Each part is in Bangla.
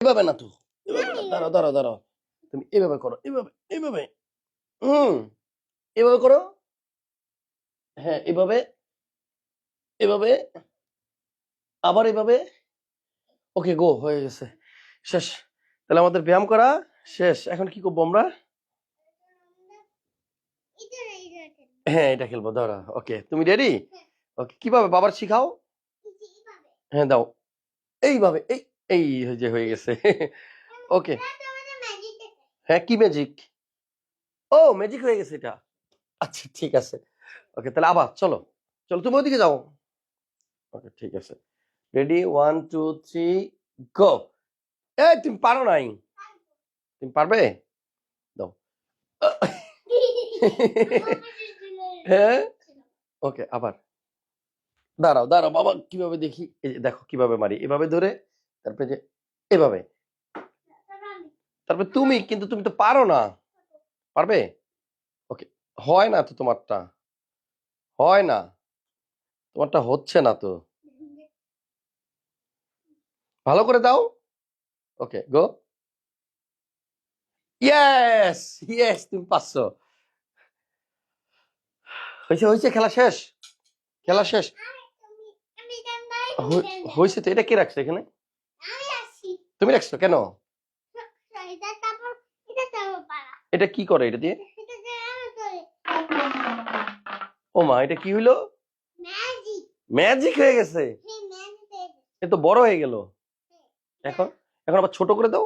এভাবে না তো। না, দাঁড়াও দাঁড়াও দাঁড়াও। তুমি এভাবে করো এভাবে এভাবে। হুম এভাবে করো। হ্যাঁ এভাবে এভাবে আবার এভাবে। ওকে গো হয়ে গেছে। শেষ। তাহলে আমাদের ব্যায়াম করা শেষ। এখন কি করব আমরা? হ্যাঁ এটা খেলব দাঁড়া ওকে। তুমি রেডি? ওকে কীভাবে? বাবার শিখাও? হ্যাঁ দাও। এইভাবে এই এই যে হয়ে গেছে। ওকে। হ্যাঁ কি ম্যাজিক ও ম্যাজিক হয়ে গেছে এটা। আচ্ছা ঠিক আছে। ওকে তাহলে আবার চলো। চলো তুমি ওদিকে যাও। ওকে ঠিক আছে। Ready one two three go এই তুমি পারো নাই। তুমি পারবে? দাও। হ্যাঁ? ওকে আবার। দাঁড়াও দাঁড়াও বাবা কীভাবে দেখি? দেখো কীভাবে মারি। এভাবে ধরে তারপরে যে এভাবে। তারপরে তুমি কিন্তু তুমি তো পারো না। পারবে? ওকে হয় না তো তোমারটা। হয় না। তোমারটা হচ্ছে না তো। ভালো করে দাও। ওকে গো। ইয়েস ইয়েস তুমি পারছ। হয়েছে হয়েছে খেলা শেষ। খেলা শেষ। হয়েছে তো এটা কে রাখছে এখানে? তুমি রাখছো কেন? এটা কি করে এটা দিয়ে? ও মা এটা কি হইল? ম্যাজিক হয়ে গেছে। এ তো বড় হয়ে গেল। এখন এখন আবার ছোট করে দাও।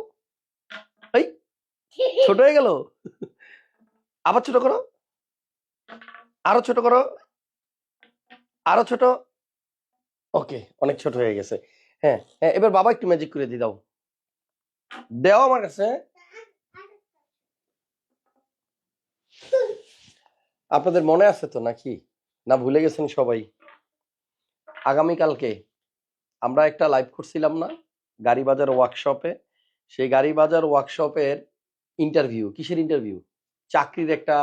এই ছোট হয়ে গেল। আবার ছোট করো। আরও ছোট করো। আরও ছোট। ওকে অনেক ছোট হয়ে গেছে। হ্যাঁ হ্যাঁ এবার বাবা একটু ম্যাজিক করে দিয়ে দাও। দেও আমার কাছে আপনাদের মনে আছে তো নাকি? না ভুলে গেছেন সবাই? আগামীকালকে আমরা একটা লাইভ করছিলাম না? গাড়ি বাজার ওয়ার্কশপে সেই গাড়ি বাজার ওয়ার্কশপের ইন্টারভিউ কিসের ইন্টারভিউ চাকরির একটা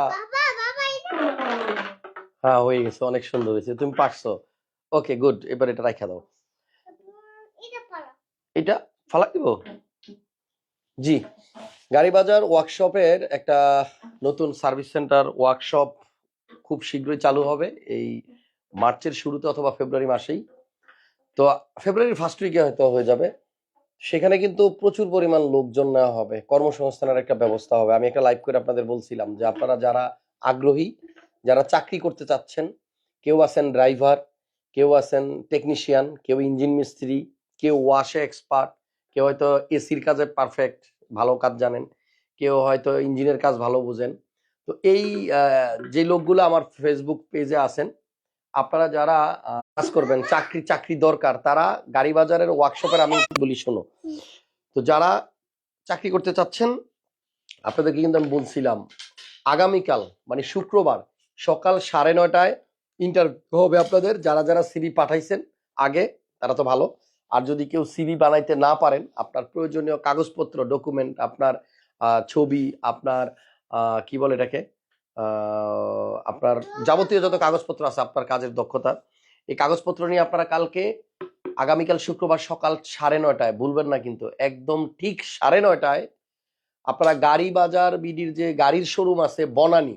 হ্যাঁ হয়ে গেছে। অনেক সুন্দর হয়েছে। তুমি পারছ? ওকে গুড এবার এটা রাখা দাও। এটা ফালা দিব? জি। গাড়ি বাজার ওয়ার্কশপের একটা নতুন সার্ভিস সেন্টার ওয়ার্কশপ খুব শীঘ্রই চালু হবে এই মার্চের শুরুতে অথবা ফেব্রুয়ারি মাসেই। তো ফেব্রুয়ারি ফার্স্ট উইকে হয়তো হয়ে যাবে। সেখানে কিন্তু প্রচুর পরিমাণ লোকজন নেওয়া হবে, কর্মসংস্থানের একটা ব্যবস্থা হবে। আমি একটা লাইভ করে আপনাদের বলছিলাম যে আপনারা যারা আগ্রহী, যারা চাকরি করতে চাচ্ছেন, কেউ আছেন ড্রাইভার কেউ আছেন টেকনিশিয়ান কেউ ইঞ্জিন মিস্ত্রি, কেউ ওয়াশে এক্সপার্ট কেউ হয়তো এসির কাজে পারফেক্ট ভালো কাজ জানেন। কেউ হয়তো ইঞ্জিনের কাজ ভালো বুঝেন। তো এই যে লোকগুলো আমার ফেসবুক পেজে আছেন, আপনারা যারা কাজ করবেন, চাকরি চাকরি দরকার, তারা গাড়ি বাজারের ওয়ার্কশপের আমি বলি, শোনো। তো যারা চাকরি করতে চাচ্ছেন, আপনাদেরকে কিন্তু আমি বলছিলাম, আগামীকাল মানে শুক্রবার সকাল সাড়ে নয়টায় ইন্টারভিউ হবে আপনাদের। যারা যারা সিভি পাঠাইছেন, আগে, তারা তো ভালো। আর যদি কেউ সিভি বানাইতে না পারেন, আপনার প্রয়োজনীয় কাগজপত্র ডকুমেন্ট আপনার ছবি, আপনার কি বলে এটাকে? আপনার যাবতীয় যত কাগজপত্র আছে আপনার কাজের দক্ষতা, এই কাগজপত্র নিয়ে আপনারা কালকে, আগামীকাল শুক্রবার সকাল সাড়ে নয়টায়, ভুলবেন না কিন্তু, একদম ঠিক সাড়ে নয়টায়, আপনারা গাড়ি বাজার বিডির যে গাড়ির শোরুম আছে বনানী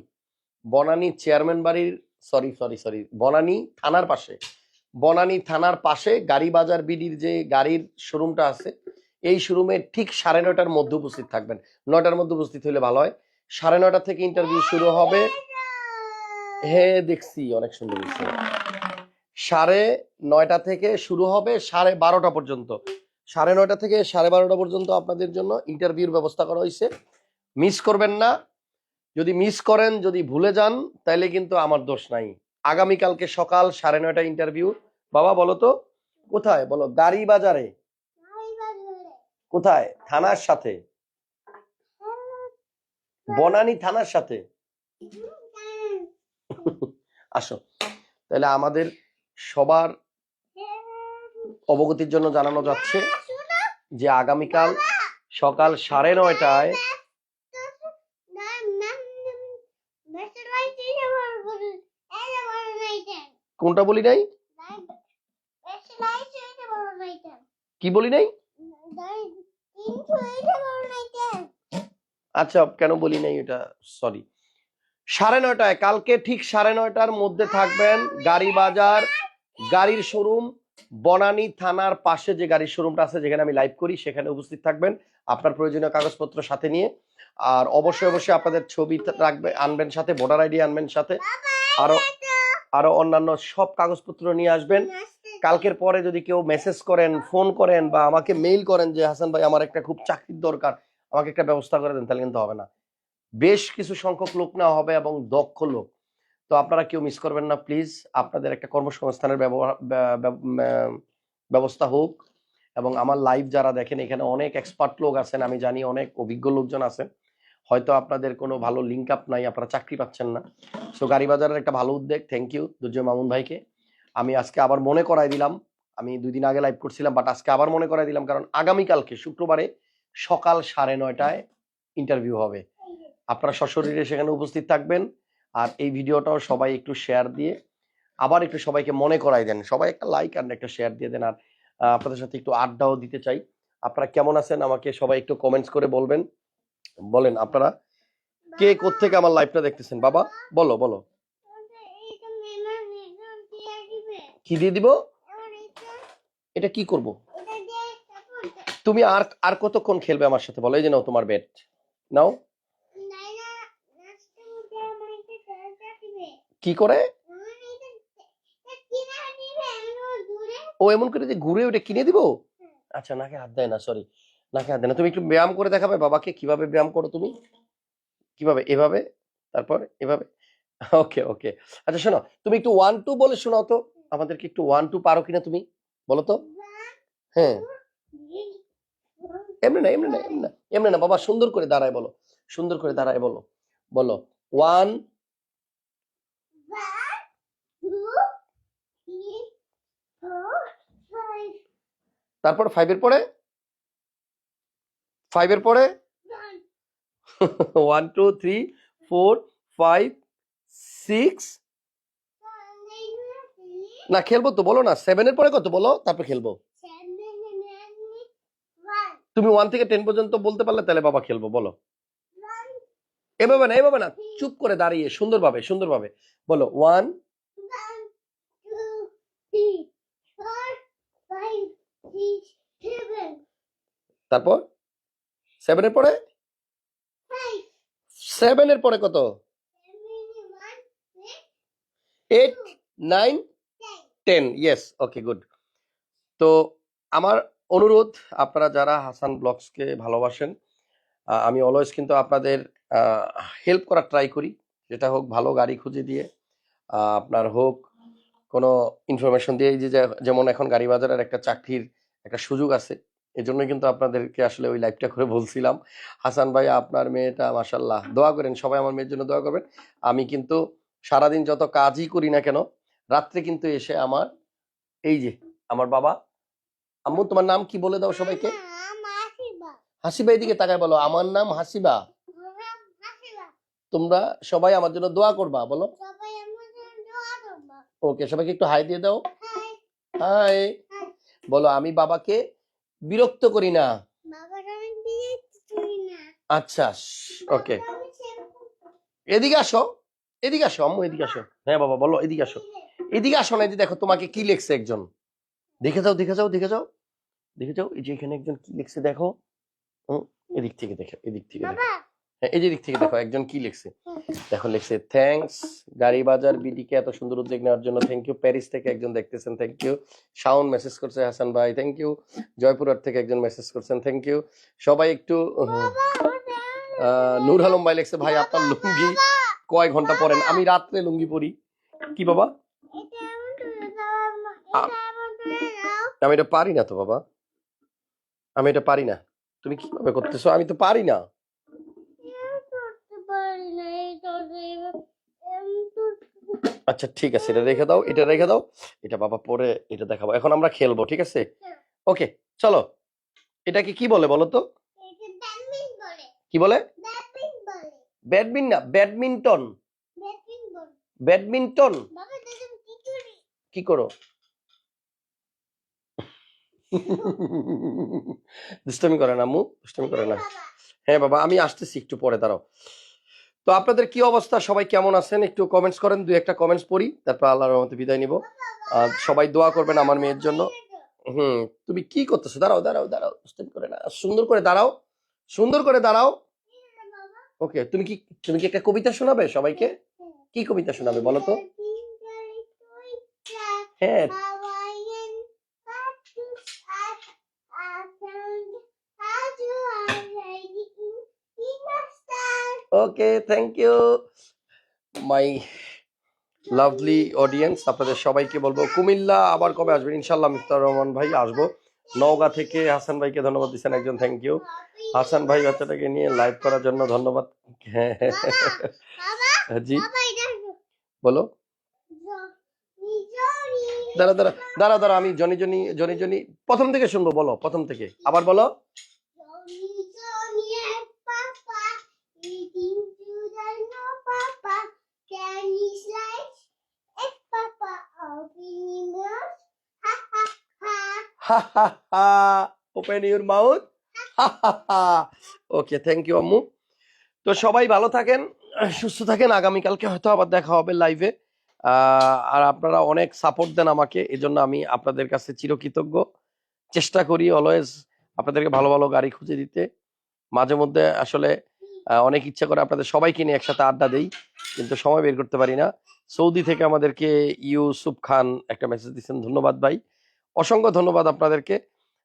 বনানী চেয়ারম্যান বাড়ির সরি সরি সরি বনানী থানার পাশে বনানী থানার পাশে গাড়ি বাজার বিডির যে গাড়ির শোরুমটা আছে, এই শোরুমে ঠিক সাড়ে নয়টার মধ্যে উপস্থিত থাকবেন। নয়টার মধ্যে উপস্থিত হলে ভালো হয়। সাড়ে নয়টা থেকে ইন্টারভিউ শুরু হবে। হ্যাঁ দেখছি অনেক সুন্দর সাড়ে নয়টা থেকে শুরু হবে সাড়ে বারোটা পর্যন্ত। সাড়ে নয়টা থেকে সাড়ে বারোটা পর্যন্ত আপনাদের জন্য ইন্টারভিউর ব্যবস্থা করা হয়েছে মিস করবেন না। যদি মিস করেন, যদি ভুলে যান তাহলে কিন্তু আমার দোষ নাই। আগামীকালকে সকাল সাড়ে নয়টা ইন্টারভিউ বাবা, বলো তো, কোথায়? বলো গাড়ি বাজারে কোথায়? থানার সাথে। বনানী থানার সাথে। আসো। তাহলে আমাদের সবার অবগতির জন্য জানানো যাচ্ছে যে আগামীকাল সকাল সাড়ে নয়টায় কোনটা বলি নাই? কি বলি নাই? আচ্ছা কেন বলি নাই এটা? সরি সাড়ে নয়টায়, কালকে ঠিক সাড়ে নয়টার মধ্যে থাকবেন গাড়ি বাজার, গাড়ির শোরুম, বনানী থানার পাশে যে গাড়ির শোরুমটা আছে, যেখানে আমি লাইভ করি, সেখানে উপস্থিত থাকবেন আপনার প্রয়োজনীয় কাগজপত্র সাথে নিয়ে। আর অবশ্যই অবশ্যই আপনাদের ছবি রাখবে, আনবেন সাথে, ভোটার আইডি আনবেন সাথে। আরও আরও অন্যান্য সব কাগজপত্র নিয়ে আসবেন। কালকের পরে যদি কেউ মেসেজ করেন ফোন করেন বা আমাকে মেইল করেন যে, হাসান ভাই, আমার একটা খুব চাকরির দরকার, আমাকে একটা ব্যবস্থা করে দেন, তাহলে কিন্তু হবে না। বেশ কিছু সংখ্যক লোক নেওয়া হবে এবং দক্ষ লোক। তো আপনারা কেউ মিস করবেন না প্লিজ আপনাদের একটা কর্মসংস্থানের ব্যবস্থা হোক এবং আমার লাইভ যারা দেখেন, এখানে অনেক এক্সপার্ট লোক আছেন, আমি জানি অনেক অভিজ্ঞ লোকজন আছেন। হয়তো আপনাদের কোনো ভালো লিঙ্ক আপ নাই, আপনারা চাকরি পাচ্ছেন না। সো গাড়ি বাজারের একটা ভালো উদ্যোগ থ্যাংক ইউ দুর্জয় মামুন ভাইকে। আমি আজকে আবার মনে করাই দিলাম। আমি দুই দিন আগে লাইভ করছিলাম বাট আজকে আবার মনে করাই দিলাম, কারণ আগামীকালকে, শুক্রবারে সকাল সাড়ে নয়টায় ইন্টারভিউ হবে। আপনারা সশরীরে সেখানে উপস্থিত থাকবেন, আর এই ভিডিওটাও সবাই একটু শেয়ার দিয়ে আবার একটু সবাইকে মনে করাই দেন। সবাই একটা লাইক আর একটা শেয়ার দিয়ে দেন, আর আপনাদের সাথে একটু আড্ডাও দিতে চাই। আপনারা কেমন আছেন? আমাকে সবাই একটু কমেন্টস করে বলবেন। বলেন, আপনারা কে কোত্থেকে আমার লাইভটা দেখতেছেন? বাবা, বলো বলো। কি দিয়ে দিব? এটা কি করব? তুমি আর আর কতক্ষণ খেলবে আমার সাথে? বলো, এই যে নাও তোমার ব্যাট নাও। কি করে? ও এমন করে যে ঘুরে ওটা কিনে দিব? আচ্ছা নাকে হাত দেয় না সরি নাকে হাত দেয় না। তুমি একটু ব্যায়াম করে দেখাবে? বাবাকে কীভাবে ব্যায়াম করো তুমি? কীভাবে? এভাবে? তারপর এভাবে? ওকে ওকে আচ্ছা শোনো, তুমি একটু ওয়ান টু বলে শোনাও তো। আমাদেরকে একটু ওয়ান টু পারো কিনা তুমি? বলো তো। হ্যাঁ। এমনি না এমনি না এমনি না এমনি না, বাবা সুন্দর করে দাঁড়ায় বলো, সুন্দর করে দাঁড়ায় বলো বলো। ওয়ান তারপর ফাইভের পরে? ফাইভের পরে? One two three four five six না, খেলব তো, বলো না। সেভেনের পরে কত, বলো? তারপর খেলব। তুমি ওয়ান থেকে টেন পর্যন্ত বলতে পারলে, তাহলে বাবা খেলব, বলো। এভাবে না এভাবে না, চুপ করে দাঁড়িয়ে, সুন্দরভাবে সুন্দরভাবে। বলো ওয়ান তারপর? সেভেনের পরে? সেভেনের পরে কত? Eight nine ten yes okay good তো আমার অনুরোধ, আপনারা যারা হাসান ব্লগসকে ভালোবাসেন আমি অলওয়েজ কিন্তু আপনাদের হেল্প করার ট্রাই করি। যেটা হোক ভালো গাড়ি খুঁজে দিয়ে আপনার হোক কোনো ইনফরমেশন দিয়ে যে যেমন এখন গাড়ি বাজারের একটা চাকরির একটা সুযোগ আছে এই কিন্তু আপনাদেরকে আসলে ওই লাইভটা করে বলছিলাম। হাসান ভাই, আপনার মেয়েটা মাসাল্লাহ দোয়া করেন, সবাই আমার মেয়ের জন্য দোয়া করবেন। আমি কিন্তু সারাদিন যত কাজই করি না কেন রাত্রে কিন্তু এসে আমার, এই যে আমার বাবা, আম্মু তোমার নাম কি বলে দাও সবাইকে? হাসিবা, এদিকে তাকায় বলো, আমার নাম হাসিবা। তোমরা সবাই আমার জন্য দোয়া করবা, বলো। ওকে, সবাইকে একটু হাই দিয়ে দাও। হাই। বলো, আমি বাবাকে বিরক্ত করি না। আচ্ছা ওকে। এদিকে আসো এদিকে আসো, আম্মু এদিকে আসো। হ্যাঁ বাবা, বলো, এদিকে আসো। এদিকে আসো না যে দেখো তোমাকে কি লেখছে একজন। দেখে যাও দেখে যাও দেখে যাও দেখে যাও এই যে এখানে একজন কি লিখছে দেখো। এদিক থেকে দেখো এদিক থেকে দেখো। হ্যাঁ এই যে দিক থেকে দেখো একজন কি লিখছে। দেখো লিখছে থ্যাঙ্কস গাড়ি বাজার বিডিকে এত সুন্দর উদ্যোগ নেওয়ার জন্য থ্যাংক ইউ প্যারিস থেকে একজন দেখতেছেন থ্যাংক ইউ শাওন মেসেজ করছে হাসান ভাই থ্যাংক ইউ জয়পুরহাট থেকে একজন মেসেজ করছেন থ্যাংক ইউ সবাই একটু নূর আলম ভাই লিখছে ভাই আপনার লুঙ্গি কয় ঘণ্টা পরেন আমি রাত্রে লুঙ্গি পরি। কি বাবা? আমি এটা পারি না তো বাবা। আমি এটা পারি না। তুমি কীভাবে করতেছো? আমি তো পারি না। আচ্ছা ঠিক আছে এটা রেখে দাও এটা রেখে দাও। এটা বাবা পরে এটা দেখাবো। এখন আমরা খেলব ঠিক আছে? ওকে চলো। এটাকে কি বলে বলো তো? কি বলে? ব্যাডমিন না ব্যাডমিন্টন। ব্যাডমিন্টন। কি করো? দুষ্টামি করে না আম্মু দুষ্টামি করে না। হ্যাঁ বাবা, আমি আসতেছি একটু পরে, দাঁড়াও। তো আপনাদের কি অবস্থা? সবাই কেমন আছেন? একটু কমেন্টস করেন, দুই একটা কমেন্টস পড়ি, তারপর আল্লাহর রহমতে বিদায় নিব। আর সবাই দোয়া করবেন আমার মেয়ের জন্য। হুম, তুমি কি করতেছো? দাঁড়াও দাঁড়াও দাঁড়াও, দুষ্টামি করে না। সুন্দর করে দাঁড়াও, সুন্দর করে দাঁড়াও। ওকে, তুমি কি তুমি কি একটা কবিতা শোনাবে সবাইকে? কি কবিতা শোনাবে বলো তো? হ্যাঁ okay thank you my lovely audience আপনাদের সবাইকে বলব কুমিল্লা আবার কবে আসবেন? ইনশাল্লাহ মিফতার রহমান ভাই আসব। নওগাঁ থেকে হাসান ভাইকে ধন্যবাদ দিচ্ছেন একজন থ্যাংক ইউ হাসান ভাই বাচ্চাটাকে নিয়ে লাইভ করার জন্য ধন্যবাদ। হ্যাঁ Baba, জি। বলো। দাঁড়া দাঁড়া দাঁড়া দাঁড়া আমি জনি জনি জনি জনি প্রথম থেকে শুনব বলো প্রথম থেকে। আবার বলো। হা হা হা open your mouth okay thank you আম্মু তো সবাই ভালো থাকেন, সুস্থ থাকেন। আগামীকালকে হয়তো আবার দেখা হবে লাইভে আর আপনারা অনেক সাপোর্ট দেন আমাকে। এজন্য আমি আপনাদের কাছে চিরকৃতজ্ঞ। চেষ্টা করি অলওয়েজ আপনাদেরকে ভালো ভালো গাড়ি খুঁজে দিতে। মাঝে মধ্যে আসলে অনেক ইচ্ছা করে আপনাদের সবাইকে নিয়ে একসাথে আড্ডা দেই, কিন্তু সময় বের করতে পারি না। সৌদি থেকে আমাদেরকে ইউসুফ খান একটা মেসেজ দিচ্ছেন ধন্যবাদ ভাই। অসংখ্য ধন্যবাদ আপনাদেরকে।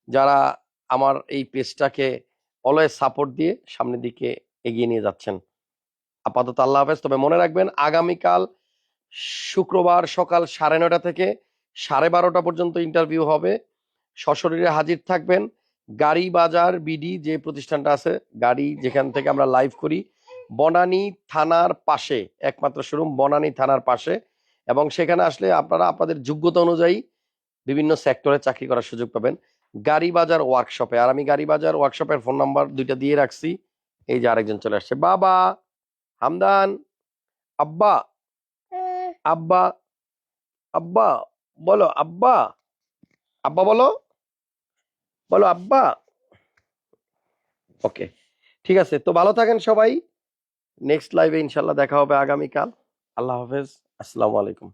যারা আমার এই পেজটাকে অলওয়েজ সাপোর্ট দিয়ে সামনের দিকে এগিয়ে নিয়ে যাচ্ছেন। আপাতত আল্লাহ হাফেজ। তবে মনে রাখবেন, আগামীকাল শুক্রবার সকাল সাড়ে নয়টা থেকে সাড়ে বারোটা পর্যন্ত ইন্টারভিউ হবে। সশরীরে হাজির থাকবেন। গাড়ি বাজার, বিডি যে প্রতিষ্ঠানটা আছে, গাড়ি যেখান থেকে আমরা লাইভ করি, বনানী থানার পাশে, একমাত্র শোরুম বনানী থানার পাশে। এবং সেখানে আসলে আপনারা, আপনাদের যোগ্যতা অনুযায়ী বিভিন্ন সেক্টরে চাকরি করার সুযোগ পাবেন। গাড়ি বাজার ওয়ার্কশপে আর আমি গাড়ি বাজার ওয়ার্কশপের ফোন নাম্বার দুইটা দিয়ে রাখছি। এই যে আরেকজন চলে আসছে। বাবা! হামদান! আব্বা! আব্বা! আব্বা! বলো, আব্বা! আব্বা বলো! বলো, আব্বা! ওকে ঠিক আছে। তো ভালো থাকেন সবাই। নেক্সট লাইভে ইনশাল্লাহ দেখা হবে আগামীকাল। আল্লাহ হাফেজ। আসসালামু আলাইকুম।